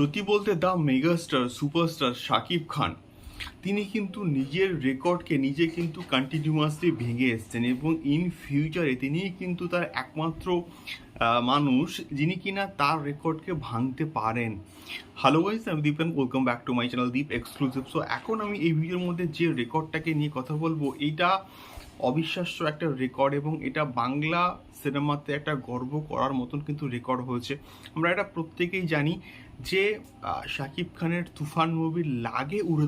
সত্যি বলতে the megastar superstar Shakib Khan, তিনি কিন্তু নিজের রেকর্ডকে নিজে কিন্তু কন্টিনিউয়াসলি ভেঙে এসছেন এবং ইন ফিউচারে তিনি কিন্তু তার একমাত্র মানুষ যিনি কিনা তার রেকর্ডকে ভাঙতে পারেন। হ্যালো গাইস আমি Deep and welcome back to my channel Deep exclusive so এখন আমি এই ভিডিওর মধ্যে যে রেকর্ডটাকে নিয়ে কথা বলব, এটা অবিশ্বাস্য একটা রেকর্ড এবং এটা বাংলা সিনেমাতে একটা গর্ব করার মতন কিন্তু রেকর্ড হয়েছে। আমরা এটা প্রত্যেকেই জানি যে শাকিব খানের তুফান মুভির লাগে উড়ে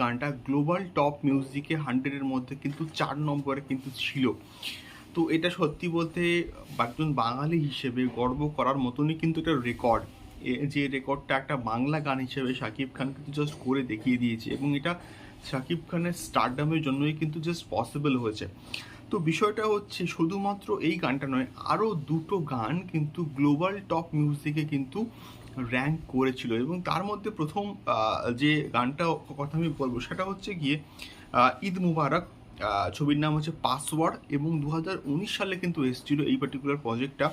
গানটা গ্লোবাল টপ মিউজিকে হান্ড্রেডের মধ্যে কিন্তু চার নম্বরে কিন্তু ছিল। তো এটা সত্যি বলতে একজন বাঙালি হিসেবে গর্ব করার মতনই কিন্তু একটা রেকর্ড যে রেকর্ডটা একটা বাংলা গান হিসেবে শাকিব খান কিন্তু জাস্ট করে দেখিয়ে দিয়েছে এবং এটা শাকিব খানের স্টারডামের জন্যই কিন্তু জাস্ট পসিবল হয়েছে। তো বিষয়টা হচ্ছে, শুধুমাত্র এই গানটা নয় আরও দুটো গান কিন্তু গ্লোবাল টপ মিউজিকে কিন্তু র্যাঙ্ক করেছিল এবং তার মধ্যে প্রথম যে গানটা কথা আমি বলব, সেটা হচ্ছে গিয়ে ঈদ মুবারক ছবির নাম হচ্ছে পাসওয়ার্ড এবং দু হাজার উনিশ সালে কিন্তু এসেছিল এই পার্টিকুলার প্রজেক্টটা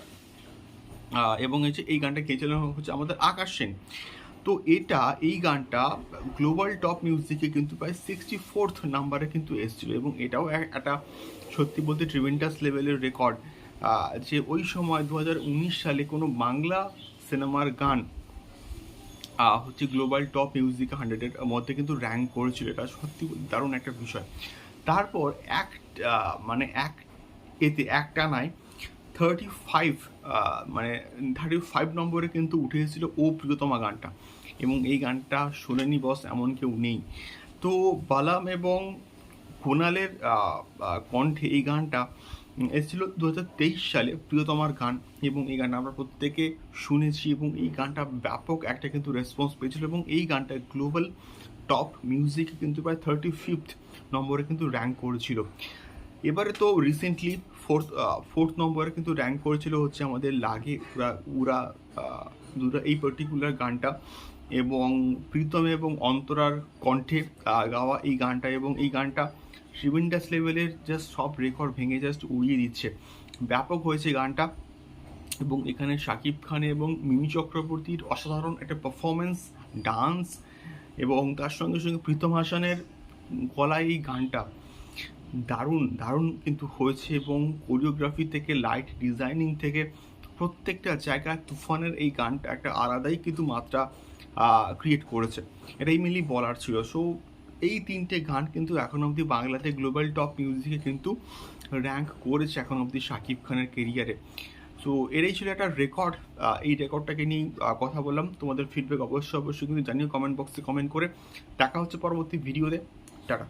এবং যে এই গানটা কে হচ্ছে আমাদের আকাশ সেন। তো এটা, এই গানটা গ্লোবাল টপ মিউজিকে কিন্তু প্রায় সিক্সটি ফোর্থ নাম্বারে কিন্তু এসেছিল এবং এটাও এক- একটা সত্যি বলতে ট্রিভেন্টাস লেভেলের রেকর্ড যে ওই সময় দু হাজার উনিশ সালে কোনো বাংলা সিনেমার গান হচ্ছে গ্লোবাল টপ মিউজিক হান্ড্রেডের মধ্যে কিন্তু র্যাঙ্ক করেছিল। এটা সত্যি দারুণ একটা বিষয়। তারপর এক মানে এক এতে একটা নাই থার্টি ফাইভ মানে থার্টি ফাইভ নম্বরে কিন্তু উঠে এসেছিল ও প্রিয়তমা গানটা। এবং এই গানটা শোনেনি বস এমন কেউ নেই। তো বালাম এবং কোনালের কণ্ঠে এই গানটা এসেছিল দু হাজার তেইশ সালে প্রিয়তমার গান। এবং এই গানটা আমরা প্রত্যেকে শুনেছি এবং এই গানটা ব্যাপক একটা কিন্তু রেসপন্স পেয়েছিল এবং এই গানটা গ্লোবাল টপ মিউজিকে কিন্তু প্রায় থার্টি ফিফথ নম্বরে কিন্তু র্যাঙ্ক করেছিল। এবারে তো রিসেন্টলি ফোর্থ ফোর্থ নম্বরে কিন্তু র্যাঙ্ক করেছিল হচ্ছে আমাদের লাগে উরা উরা দুরা এই পার্টিকুলার গানটা। এবং প্রীতম এবং অন্তরার কণ্ঠে গাওয়া এই গানটা এবং এই গানটা শিবিন্ডাস লেভেলের জাস্ট সব রেকর্ড ভেঙে জাস্ট উড়িয়ে দিচ্ছে। ব্যাপক হয়েছে গানটা। এবং এখানে শাকিব খান এবং মিমি চক্রবর্তীর অসাধারণ একটা পারফরমেন্স ডান্স এবং তার সঙ্গে সঙ্গে প্রীতম হাসানের গলায় এই গানটা। দারুণ দারুণ কিন্তু হয়েছে এবং কোরিওগ্রাফি থেকে লাইট ডিজাইনিং থেকে প্রত্যেকটা জায়গায় তুফানের এই গানটা একটা আলাদাই কিন্তু মাত্রা ক্রিয়েট করেছে। এটাই মেনলি বলার ছিল। সো এই তিনটে গান কিন্তু এখন অবধি বাংলাতে গ্লোবাল টপ মিউজিকে কিন্তু র্যাঙ্ক করেছে এখন অবধি শাকিব খানের কেরিয়ারে সো এটাই ছিল একটা রেকর্ড এই রেকর্ডটাকে নিয়ে কথা বললাম। তোমাদের ফিডব্যাক অবশ্যই অবশ্যই কিন্তু জানিও কমেন্ট বক্সে কমেন্ট করে। দেখা হচ্ছে পরবর্তী ভিডিওতে টাটা।